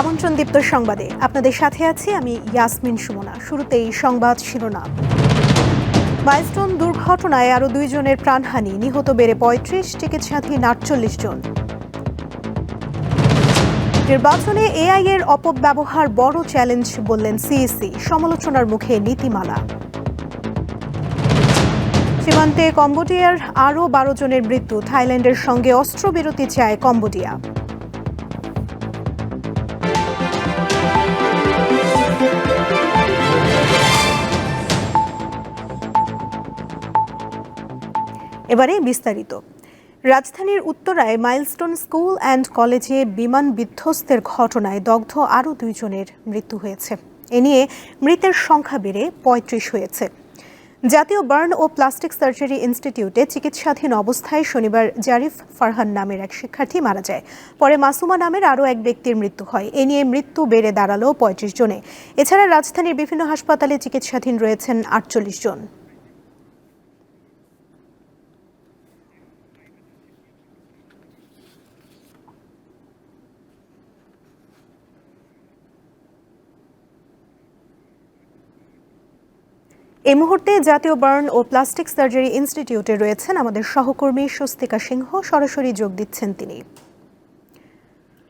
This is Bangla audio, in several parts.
আমন্ত্রণ দীপ্ত সংবাদে। আপনাদের সাথে আছি আমি ইয়াসমিন সুমনা। শুরুতেই সংবাদ শিরোনাম। মাইলস্টোন দুর্ঘটনায় আরও দুইজনের প্রাণহানি। নিহত বেড়ে পঁয়ত্রিশ, চিকিৎসাধীন আটচল্লিশ জন। নির্বাচনে এআই এর অপব্যবহার বড় চ্যালেঞ্জ বললেন সিইসি। সমালোচনার মুখে নীতিমালা। সীমান্তে কম্বোডিয়ার আরও বারো জনের মৃত্যু। থাইল্যান্ডের সঙ্গে অস্ত্রবিরতি চায় কম্বোডিয়া। এবারে বিস্তারিত। রাজধানীর উত্তরায় মাইলস্টোন স্কুল অ্যান্ড কলেজে বিমান বিধ্বস্তের ঘটনায় দগ্ধ আরও দুইজনের মৃত্যু হয়েছে। এ নিয়ে মৃতের সংখ্যা বেড়ে পঁয়ত্রিশ হয়েছে। জাতীয় বার্ন ও প্লাস্টিক সার্জারি ইনস্টিটিউটে চিকিৎসাধীন অবস্থায় শনিবার জারিফ ফারহান নামের এক শিক্ষার্থী মারা যায়। পরে মাসুমা নামের আরও এক ব্যক্তির মৃত্যু হয়। এ নিয়ে মৃত্যু বেড়ে দাঁড়াল পঁয়ত্রিশ জনে। এছাড়া রাজধানীর বিভিন্ন হাসপাতালে চিকিৎসাধীন রয়েছেন আটচল্লিশ জন। এই মুহূর্তে জাতীয় বার্ন ও প্লাস্টিক সার্জারি ইনস্টিটিউটে রয়েছেন আমাদের সহকর্মী স্বস্তিকা সিংহ। সরাসরি যোগ দিচ্ছেন তিনি।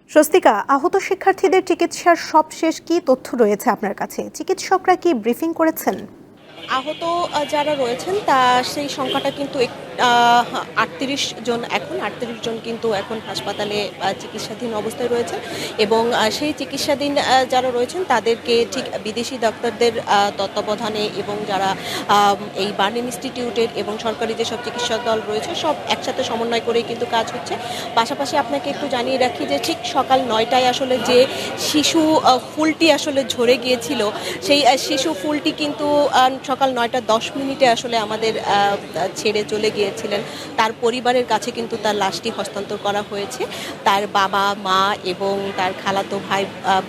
স্বস্তিকা, আহত শিক্ষার্থীদের চিকিৎসার সবশেষ কি তথ্য রয়েছে আপনার কাছে? চিকিৎসকরা কি ব্রিফিং করেছেন? আহত যারা রয়েছেন, তা সেই সংখ্যাটা কিন্তু আটত্রিশ জন এখন, আটত্রিশ জন কিন্তু এখন হাসপাতালে চিকিৎসাধীন অবস্থায় রয়েছে এবং সেই চিকিৎসাধীন যারা রয়েছেন তাদেরকে ঠিক বিদেশি ডাক্তারদের তত্ত্বাবধানে এবং যারা এই বার্ন ইনস্টিটিউটের এবং সরকারি যেসব চিকিৎসক দল রয়েছে সব একসাথে সমন্বয় করেই কিন্তু কাজ হচ্ছে। পাশাপাশি আপনাকে একটু জানিয়ে রাখি যে ঠিক সকাল নয়টায় আসলে যে শিশু ফুলটি আসলে ঝরে গিয়েছিল, সেই শিশু ফুলটি কিন্তু সকাল নয়টা দশ মিনিটে আসলে আমাদের ছেড়ে চলে গিয়েছিলেন তার পরিবারের কাছে কিন্তু তার লাশটি হস্তান্তর করা হয়েছে। তার বাবা, মা এবং তার খালাতো ভাই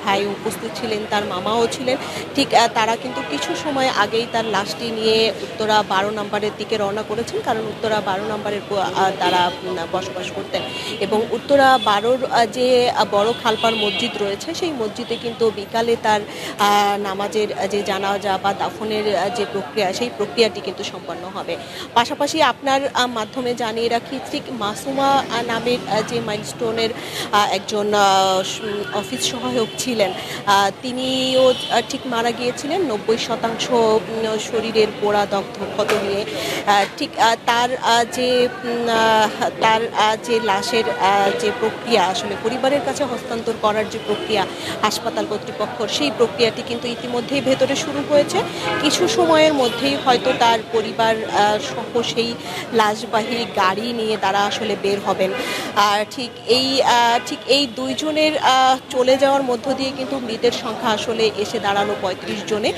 ভাই উপস্থিত ছিলেন, তার মামাও ছিলেন। ঠিক তারা কিন্তু কিছু সময় আগেই তার লাশটি নিয়ে উত্তরা বারো নম্বরের দিকে রওনা করেছেন, কারণ উত্তরা বারো নম্বরের তারা বসবাস করতেন। এবং উত্তরা বারোর যে বড় খালপার মসজিদ রয়েছে, সেই মসজিদে কিন্তু বিকালে তার নামাজের যে জানাজা বা দাফনের যে প্রক্রিয়া, সেই প্রক্রিয়াটি কিন্তু সম্পন্ন হবে। পাশাপাশি আপনার মাধ্যমে জানিয়ে রাখি, ঠিক মাসুমা নামের যে মাইলস্টোনের একজন অফিস সহায়ক ছিলেন তিনিও ঠিক মারা গিয়েছিলেন। নব্বই শতাংশ শরীরের পোড়া দগ্ধ ক্ষত নিয়ে ঠিক তার যে তার যে লাশের যে প্রক্রিয়া, আসলে পরিবারের কাছে হস্তান্তর করার যে প্রক্রিয়া, হাসপাতাল কর্তৃপক্ষ, সেই প্রক্রিয়াটি কিন্তু ইতিমধ্যেই ভেতরে শুরু হয়েছে। কিছু সময়ের মধ্যেই হয়তো তার পরিবার সহ সেই লাশবাহী গাড়ি নিয়ে তারা আসলে বের হবেন। আর ঠিক এই ঠিক এই দুইজনের চলে যাওয়ার মধ্য দিয়ে কিন্তু মৃতের সংখ্যা আসলে এসে দাঁড়াল পঁয়ত্রিশ জনে।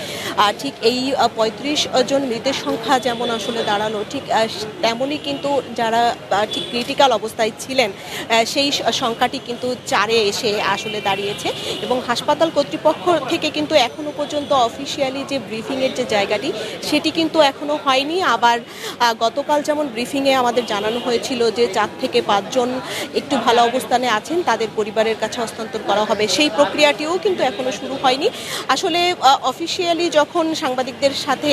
আর ঠিক এই পঁয়ত্রিশ জন মৃতের সংখ্যা যেমন আসলে দাঁড়াল, ঠিক তেমনই কিন্তু যারা ঠিক ক্রিটিক্যাল অবস্থায় ছিলেন সেই সংখ্যাটি কিন্তু চারে এসে আসলে দাঁড়িয়েছে। এবং হাসপাতাল কর্তৃপক্ষ থেকে কিন্তু এখনও পর্যন্ত অফিসিয়ালি যে ব্রিফিংয়ের যে জায়গাটি, সেটি কিন্তু এখনও হয়নি। আবার গতকাল যেমন ব্রিফিংয়ে আমাদের জানানো হয়েছিল যে চার থেকে পাঁচজন একটু ভালো অবস্থানে আছেন, তাদের পরিবারের কাছে হস্তান্তর করা হবে। সেই প্রক্রিয়াটিও কিন্তু এখনও শুরু হয়নি। আসলে অফিসিয়ালি যখন সাংবাদিকদের সাথে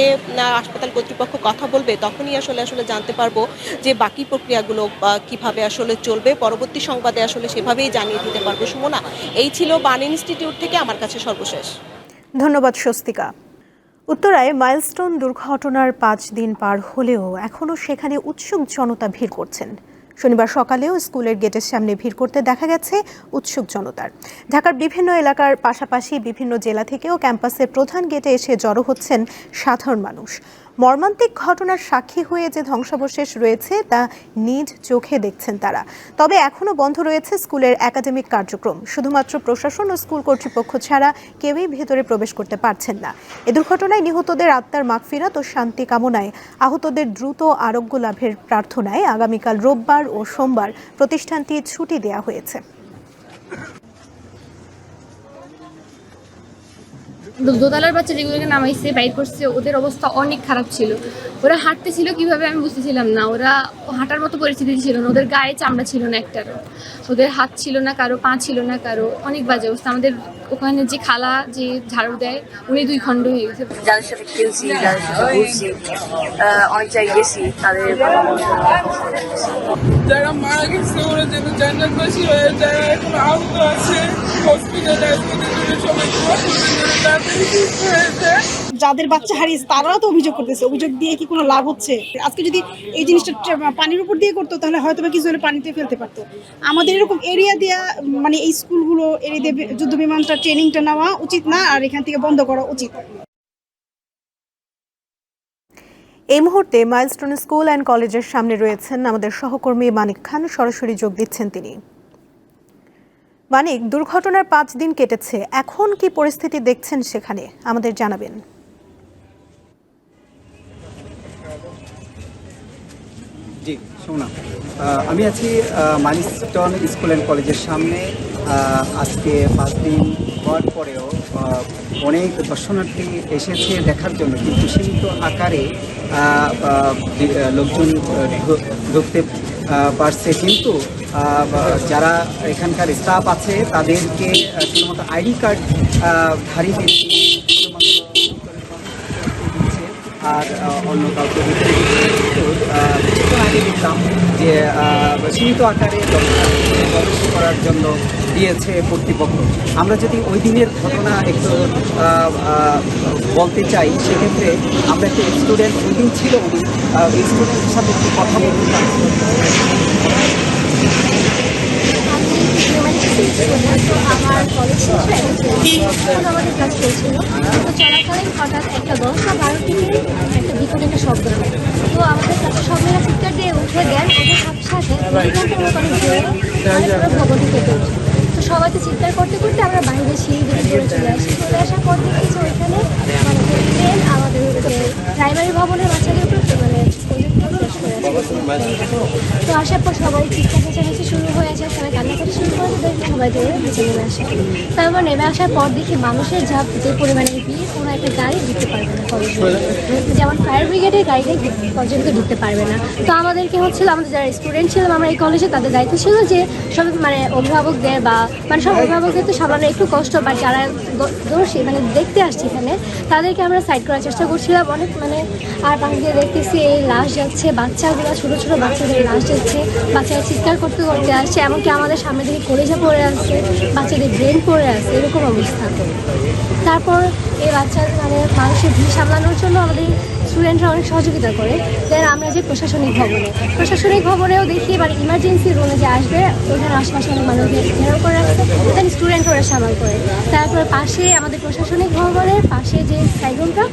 হাসপাতাল কর্তৃপক্ষ কথা বলবে, তখনই আসলে আসলে জানতে পারব যে বাকি প্রক্রিয়াগুলো কীভাবে আসলে চলবে। পরবর্তী সংবাদে আসলে সেভাবেই জানিয়ে দিতে পারব। সুমনা, এই ছিল বান ইনস্টিটিউট থেকে আমার কাছে সর্বশেষ। ধন্যবাদ, স্বস্তিকা। উত্তরায় মাইলস্টোন দুর্ঘটনার পাঁচ দিন পার হলেও এখনও সেখানে উৎসুক জনতা ভিড় করছেন। শনিবার সকালেও স্কুলের গেটের সামনে ভিড় করতে দেখা গেছে উৎসুক জনতার। ঢাকার বিভিন্ন এলাকার পাশাপাশি বিভিন্ন জেলা থেকেও ক্যাম্পাসের প্রধান গেটে এসে জড়ো হচ্ছেন সাধারণ মানুষ। মর্মান্তিক ঘটনার সাক্ষী হয়ে যে ধ্বংসাবশেষ রয়েছে তা নিজ চোখে দেখছেন তারা। তবে এখনও বন্ধ রয়েছে স্কুলের একাডেমিক কার্যক্রম। শুধুমাত্র প্রশাসন ও স্কুল কর্তৃপক্ষ ছাড়া কেউই ভেতরে প্রবেশ করতে পারছেন না। এ দুর্ঘটনায় নিহতদের আত্মার মাগফিরাত ও শান্তি কামনায় আহতদের দ্রুত আরোগ্য লাভের প্রার্থনায় আগামীকাল রোববার ও সোমবার প্রতিষ্ঠানটি ছুটি দেওয়া হয়েছে। দোতলার বাচ্চা যেগুলোকে নামাইছে বাইর করছে ওদের অবস্থা অনেক খারাপ ছিল। ওরা হাঁটতেছিল কীভাবে আমি বুঝতেছিলাম না। ওরা হাঁটার মতো পরিস্থিতি ছিল না। ওদের গায়ে চামড়া ছিল না একটারও। ওদের হাত ছিল না কারও পা ছিল না কারও। অনেক বাজে অবস্থা। আমাদের ওখানে যে খালা যে ঝাড়ু দেয় উনি দুই খণ্ড হয়ে গেছে। যাদের সাথে খেলছি যাদের সাথে ঘুরছি অনেক জায়গায় গেছি তাদের যারা মারা গেছে ওরা যেন জান্নাতবাসী হয়ে যারা এখন আহত আছে। হসপিটালে যাদের বাচ্চা হারিয়েছে, তারাও তো অভিযোগ করতেছে। অভিযোগ দিয়ে কি কোনো লাভ হচ্ছে? আজকে যদি এই জিনিসটা পানির উপর দিয়ে করতো, তাহলে হয়তো বা কিছু হলে পানিতে ফেলতে পারতো। আমাদের এরকম এরিয়া দেওয়া মানে এই স্কুলগুলো, এরিয়া দিয়ে যুদ্ধ বিমানটা, ট্রেনিংটা নেওয়া উচিত না, আর এখান থেকে বন্ধ করা উচিত। এই মুহূর্তে মাইলস্টোন স্কুল অ্যান্ড কলেজের সামনে রয়েছেন আমাদের সহকর্মী মানিক খান। সরাসরি যোগ দিচ্ছেন তিনি। মানিক, দুর্ঘটনার পাঁচ দিন কেটেছে। এখন কি পরিস্থিতি দেখছেন সেখানে? আমাদের জানাবেন। জি আমি আছি মানিস্টন স্কুল অ্যান্ড কলেজের সামনে। আজকে পাঁচ দিন হওয়ার পরেও অনেক দর্শনার্থী এসেছে দেখার জন্য, কিন্তু সীমিত আকারে লোকজন ঢুকতে পারছে। কিন্তু যারা এখানকার স্টাফ আছে, তাদেরকে শুধুমাত্র আইডি কার্ড ধারী আর অন্য কাউকে যে সীমিত আকারে করার জন্য দিয়েছে কর্তৃপক্ষ। আমরা যদি ওই দিনের ঘটনা একটু বলতে চাই, সেক্ষেত্রে আমরা একটা স্টুডেন্ট ওই দিন ছিল? স্টুডেন্টের সাথে একটু কথা বলতে আমাদের শব্দ। তো আমাদের উঠে কেটে তো সবাই তো চিৎকার করতে করতে আমরা বাইরে সিঁড়ি দিকে চলে চলে আসি। চলে আসার পর দেখেছি ওইখানে মানে ট্রেন আমাদের প্রাইমারি ভবনের বাচ্চাদের উপর মানে নেমে আসার পর দেখি মানুষের ঝাঁপ, যে পরিমাণে কোনো একটা গাড়ি ঢুকতে পারবে না যেমন ফায়ার ব্রিগেডের গাড়িটা পর্যন্ত ঢুকতে পারবে না। তো আমাদেরকে হচ্ছিল, আমাদের যারা স্টুডেন্ট ছিলাম আমরা এই কলেজে তাদের দায়িত্ব ছিল যে সব মানে অভিভাবকদের বা মানে সব অভিভাবকদের তো সামান্য একটু কষ্ট বা যারা দোষী মানে দেখতে আসছে এখানে, তাদেরকে আমরা সাইড করার চেষ্টা করছিলাম। অনেক মানে আর দিয়ে দেখতেছি এই লাশ যাচ্ছে বাচ্চাগুলো ছোটো ছোটো বাচ্চাদের যাচ্ছে বাচ্চারা চিৎকার করতে করতে আসছে, এমনকি আমাদের সামনে থেকে কলেজে পড়ে আসছে, বাচ্চাদের ব্রেন পড়ে আসছে, এরকম অবস্থা। তারপর এই বাচ্চা মানে মানুষের ভিড় সামলানোর জন্য আমাদের স্টুডেন্টরা অনেক সহযোগিতা করে। দেন আমরা যে প্রশাসনিক ভবনে, প্রশাসনিক ভবনেও দেখি মানে ইমার্জেন্সি রুমে যে আসবে, ওইখানে আশপাশে অনেক মানুষদের ঘেরাও করে রাখছে দেন স্টুডেন্ট ওরা সামাল করে। তারপর পাশে আমাদের প্রশাসনিক ভবনের পাশে যে সাইড রুমটা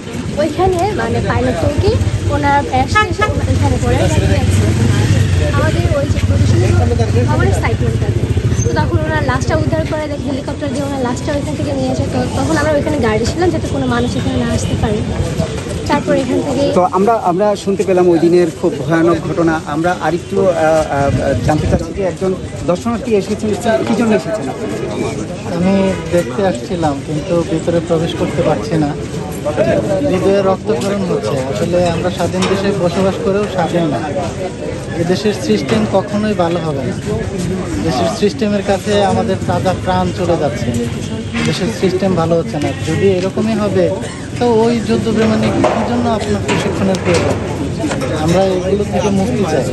ওইখানে মানে পাইলট চৌকি ওনার করে আমাদের ওই যে প্রশাসনিক ভবনের তো তখন ওরা লাশটা উদ্ধার করে দেখে হেলিকপ্টার দিয়ে ওরা লাশটা ওইখান থেকে নিয়ে যায় তো তখন আমরা ওইখানে গাড়ি ছিলাম যাতে কোনো মানুষ এখানে না আসতে পারে। তারপর এখান থেকে তো আমরা আমরা শুনতে পেলাম ওই দিনের খুব ভয়ানক ঘটনা। আমরা আরেকটু জানতে চাচ্ছি যে একজন দর্শনার্থী এসেছেন কি জন্য এসেছেন? আমি দেখতে আসছিলাম কিন্তু ভিতরে প্রবেশ করতে পারছি না। হৃদয়ে রক্তকরণ হচ্ছে। আসলে আমরা স্বাধীন দেশে বসবাস করেও স্বাধীন না। এদেশের সিস্টেম কখনোই ভালো হবে না। দেশের সিস্টেমের কাছে আমাদের তাজা প্রাণ চলে যাচ্ছে। দেশের সিস্টেম ভালো হচ্ছে না। যদি এরকমই হবে, তো ওই যুদ্ধ বিমানে কি জন্য আপনার প্রশিক্ষণের প্রয়োজন? আমরা এগুলো থেকে মুক্তি চাই।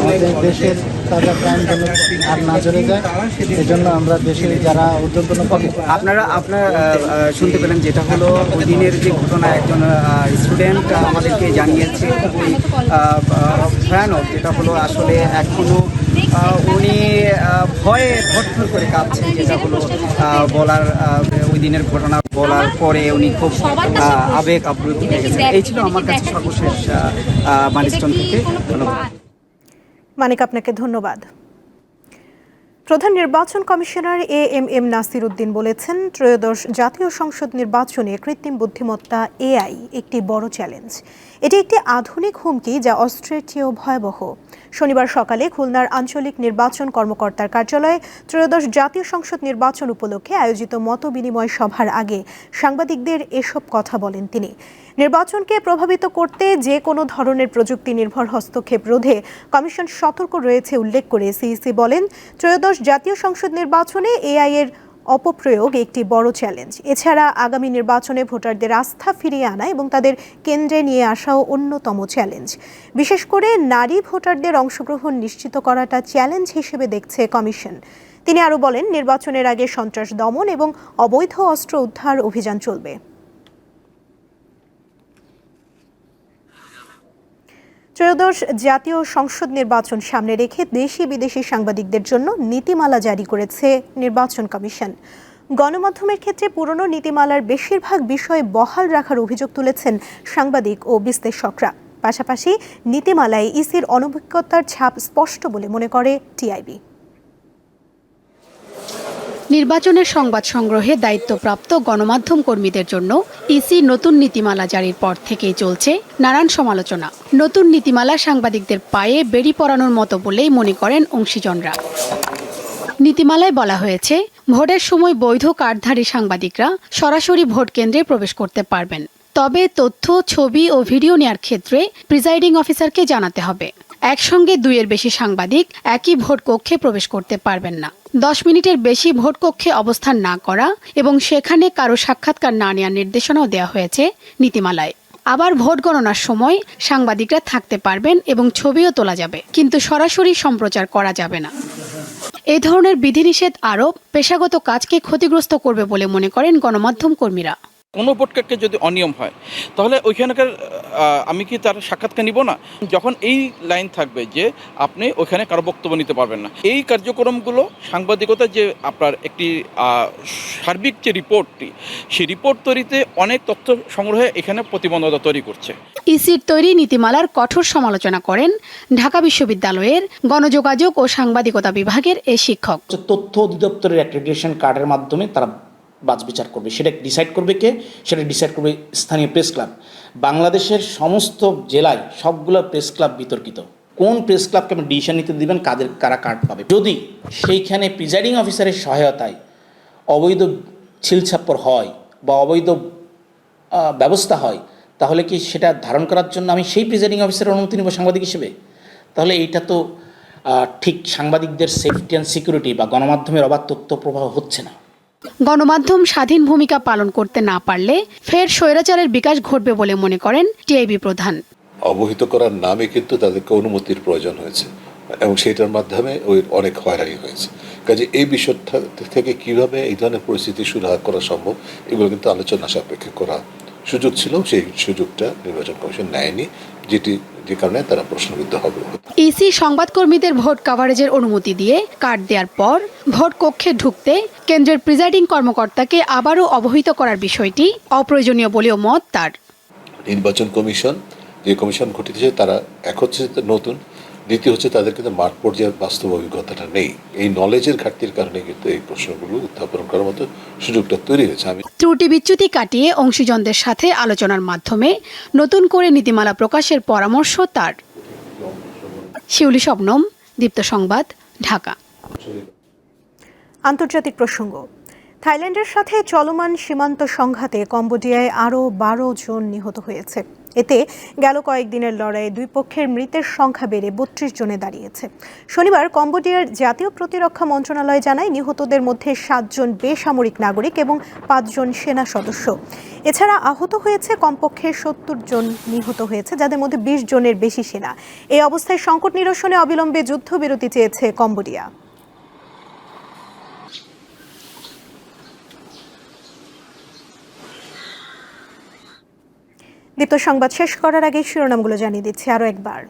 আমাদের দেশের তাজা প্রাণ যেন আর না চলে যায় এজন্য আমরা দেশের যারা উদ্যোগগুলো পাবে আপনারা আপনারা শুনতে পেলেন যেটা হলো ওই দিনের যে ঘটনা একজন স্টুডেন্ট আমাদেরকে জানিয়েছে আহ, ভয়ানক যেটা হলো আসলে এখনও উনি ভয়ে ঘটফর করে কাঁদছেন যেটা হলো বলার ওই দিনের ঘটনা বলার পরে উনি খুব আবেগ আপ্লুত হয়ে গেছেন। এই ছিল আমার কাছে সর্বশেষ মানিস্টন থেকে ধন্যবাদ। মানিক আপনাকে ধন্যবাদ। প্রধান নির্বাচন commissioner A M M Nasir Uddin বলেছেন ত্রয়োদশ জাতীয় সংসদ নির্বাচনে কৃত্রিম বুদ্ধিমত্তা এআই একটি বড় চ্যালেঞ্জ। এটি একটি আধুনিক হুমকি যা অস্ত্রের চেয়েও ভয়াবহ। শনিবার সকালে খুলনার আঞ্চলিক নির্বাচন কর্মকর্তার কার্যালয়ে ত্রয়োদশ জাতীয় সংসদ নির্বাচন উপলক্ষে আয়োজিত মত বিনিময় সভার আগে সাংবাদিকদের এসব কথা বলেন তিনি। নির্বাচনকে প্রভাবিত করতে যে কোনো ধরনের প্রযুক্তি নির্ভর হস্তক্ষেপ রোধে কমিশন সতর্ক রয়েছে, উল্লেখ করে সিইসি বলেন। ত্রয়োদশ জাতীয় সংসদ নির্বাচনে এআই এর অপপ্রয়োগ একটি বড় চ্যালেঞ্জ এছাড়া আগামী নির্বাচনে ভোটারদের আস্থা ফিরিয়ে আনা এবং তাদের কেন্দ্রে নিয়ে আসাও অন্যতম চ্যালেঞ্জ বিশেষ করে নারী ভোটারদের অংশগ্রহণ নিশ্চিত করাটা চ্যালেঞ্জ হিসেবে দেখছে কমিশন তিনি আরও বলেন, নির্বাচনের আগে সন্ত্রাস দমন এবং অবৈধ অস্ত্র উদ্ধার অভিযান চলবে। ত্রয়োদশ জাতীয় সংসদ নির্বাচন সামনে রেখে দেশি বিদেশি সাংবাদিকদের জন্য নীতিমালা জারি করেছে নির্বাচন কমিশন। গণমাধ্যমের ক্ষেত্রে পুরনো নীতিমালার বেশিরভাগ বিষয় বহাল রাখার অভিযোগ তুলেছেন সাংবাদিক ও বিশ্লেষকরা। পাশাপাশি নীতিমালায় ইসির অনভিজ্ঞতার ছাপ স্পষ্ট বলে মনে করে টিআইবি। নির্বাচনের সংবাদ সংগ্রহে দায়িত্বপ্রাপ্ত গণমাধ্যম কর্মীদের জন্য ইসি নতুন নীতিমালা জারির পর থেকেই চলছে নানান সমালোচনা। নতুন নীতিমালা সাংবাদিকদের পায়ে বেড়ি পড়ানোর মতো বলেই মনে করেন অংশীজনরা। নীতিমালায় বলা হয়েছে, ভোটের সময় বৈধ কার্ডধারী সাংবাদিকরা সরাসরি ভোট কেন্দ্রে প্রবেশ করতে পারবেন। তবে তথ্য, ছবি ও ভিডিও নেয়ার ক্ষেত্রে প্রিজাইডিং অফিসারকে জানাতে হবে। একসঙ্গে দুইয়ের বেশি সাংবাদিক একই ভোট কক্ষে প্রবেশ করতে পারবেন না। দশ মিনিটের বেশি ভোট কক্ষে অবস্থান না করা এবং সেখানে কারও সাক্ষাৎকার না নেওয়ার নির্দেশনাও দেওয়া হয়েছে নীতিমালায়। আবার ভোট গণনার সময় সাংবাদিকরা থাকতে পারবেন এবং ছবিও তোলা যাবে, কিন্তু সরাসরি সম্প্রচার করা যাবে না। এ ধরনের বিধিনিষেধ আরোপ পেশাগত কাজকে ক্ষতিগ্রস্ত করবে বলে মনে করেন গণমাধ্যম কর্মীরা। কোনো ভোটকারকে যদি অনিয়ম হয় তাহলে ওইখানকার আমি কি তার সাক্ষাৎকার নিব না? যখন এই লাইন থাকবে যে আপনি ওইখানে কারও বক্তব্য নিতে পারবেন না। এই কার্যক্রমগুলো সাংবাদিকতা যে আপনার একটি সার্বিক যে রিপোর্টটি সেই রিপোর্ট তৈরিতে অনেক তথ্য সংগ্রহে এখানে প্রতিবন্ধকতা তৈরি করছে। ইসির তৈরি নীতিমালার কঠোর সমালোচনা করেন ঢাকা বিশ্ববিদ্যালয়ের গণযোগাযোগ ও সাংবাদিকতা বিভাগের এই শিক্ষক। তথ্য অধিদপ্তরের অ্যাক্রেডিটেশন কার্ডের মাধ্যমে তারা বাজ বিচার করবে। সেটা ডিসাইড করবে কে? সেটা ডিসাইড করবে স্থানীয় প্রেস ক্লাব বাংলাদেশের সমস্ত জেলায় সবগুলো প্রেস ক্লাব বিতর্কিত। কোন প্রেস ক্লাবকে আপনি ডিসিশন নিতে দিবেন, কাদের, কারা কার্ড পাবে? যদি সেইখানে প্রিজাইডিং অফিসারের সহায়তায় অবৈধ ছিলছাপ্পর হয় বা অবৈধ ব্যবস্থা হয়, তাহলে কি সেটা ধারণ করার জন্য আমি সেই প্রিজাইডিং অফিসারের অনুমতি নেব সাংবাদিক হিসেবে? তাহলে এইটা তো ঠিক সাংবাদিকদের সেফটি অ্যান্ড সিকিউরিটি বা গণমাধ্যমের অবাধ তথ্য প্রবাহ হচ্ছে না। গণমাধ্যম স্বাধীন ভূমিকা পালন করতে না পারলে ফের স্বৈরাচারের বিকাশ ঘটবে বলে মনে করেন টিআইবি প্রধান। অবহিত করার নামে কিন্তু তাদেরকে অনুমতির প্রয়োজন হয়েছে এবং সেটার মাধ্যমে ওই অনেক হয়রানি হয়েছে। কাজে এই বিষয়টা থেকে কীভাবে এই ধরনের পরিস্থিতি সুরাহা করা সম্ভব, এগুলো কিন্তু আলোচনা সাপেক্ষে করা সুযোগ ছিল। সেই সুযোগটা নির্বাচন কমিশন নেয়নি, যেটি যে কারণে তারা প্রশ্নবিদ্ধ হবে। ইসি সংবাদকর্মীদের ভোট কাভারেজের অনুমতি দিয়ে কার্ড দেওয়ার পর ভোট কক্ষে ঢুকতে কেন্দ্রের প্রিজাইডিং কর্মকর্তাকে আবারও অবহিত করার বিষয়টি অপ্রয়োজনীয় বলেও মত তার। নির্বাচন কমিশন যে কমিশন ঘটিতেছে তারা এক হচ্ছে নতুন দ্বিতীয় হচ্ছে তাদের কিন্তু মাঠ পর্যায়ের বাস্তব অভিজ্ঞতাটা নেই। এই নলেজের ঘাটতির কারণে কিন্তু এই প্রশ্নগুলো উত্থাপন করার মতো সুযোগটা তৈরি হয়েছে। আমি ত্রুটি বিচ্যুতি কাটিয়ে অংশীজনদের সাথে আলোচনার মাধ্যমে নতুন করে নীতিমালা প্রকাশের পরামর্শ তার। শিউলি শবনম দীপ্ত সংবাদ ঢাকা। আন্তর্জাতিক প্রসঙ্গ। থাইল্যান্ডের সাথে চলমান সীমান্ত সংঘাতে কম্বোডিয়ায় আরও বারো জন নিহত হয়েছে। এতে গেল কয়েকদিনের লড়াইয়ে দুই পক্ষের মৃতের সংখ্যা বেড়ে বত্রিশ জনে দাঁড়িয়েছে। শনিবার কম্বোডিয়ার জাতীয় প্রতিরক্ষা মন্ত্রণালয় জানায় নিহতদের মধ্যে সাতজন বেসামরিক নাগরিক এবং পাঁচজন সেনা সদস্য। এছাড়া আহত হয়েছে কমপক্ষে সত্তর জন নিহত হয়েছে, যাদের মধ্যে বিশ জনের বেশি সেনা। এই অবস্থায় সংকট নিরসনে অবিলম্বে যুদ্ধবিরতি চেয়েছে কম্বোডিয়া। দীপ্ত সংবাদ শেষ করার আগে শিরোনামগুলো জানিয়ে দিচ্ছি আরও একবার।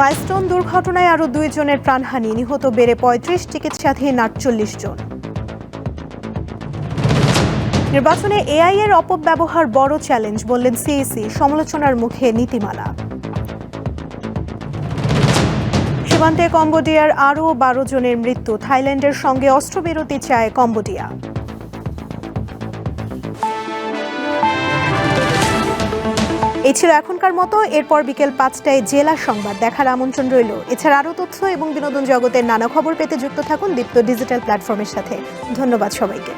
মাইলস্টোন দুর্ঘটনায় আরও দুই জনের প্রাণহানি, নিহত বেড়ে পঁয়ত্রিশ, চিকিৎসাধীন আটচল্লিশ জন। নির্বাচনে এআই এর অপব্যবহার বড় চ্যালেঞ্জ বললেন সিইসি, সমালোচনার মুখে নীতিমালা। সীমান্তে কম্বোডিয়ার আরও বারো জনের মৃত্যু, থাইল্যান্ডের সঙ্গে অস্ত্রবিরতি চায় কম্বোডিয়া। এই ছিল এখনকার মতো এরপর বিকেল পাঁচটায় জেলা সংবাদ দেখার আমন্ত্রণ রইল। এছাড়া আরও তথ্য এবং বিনোদন জগতের নানা খবর পেতে যুক্ত থাকুন দীপ্ত ডিজিটাল প্ল্যাটফর্মের সাথে। ধন্যবাদ সবাইকে।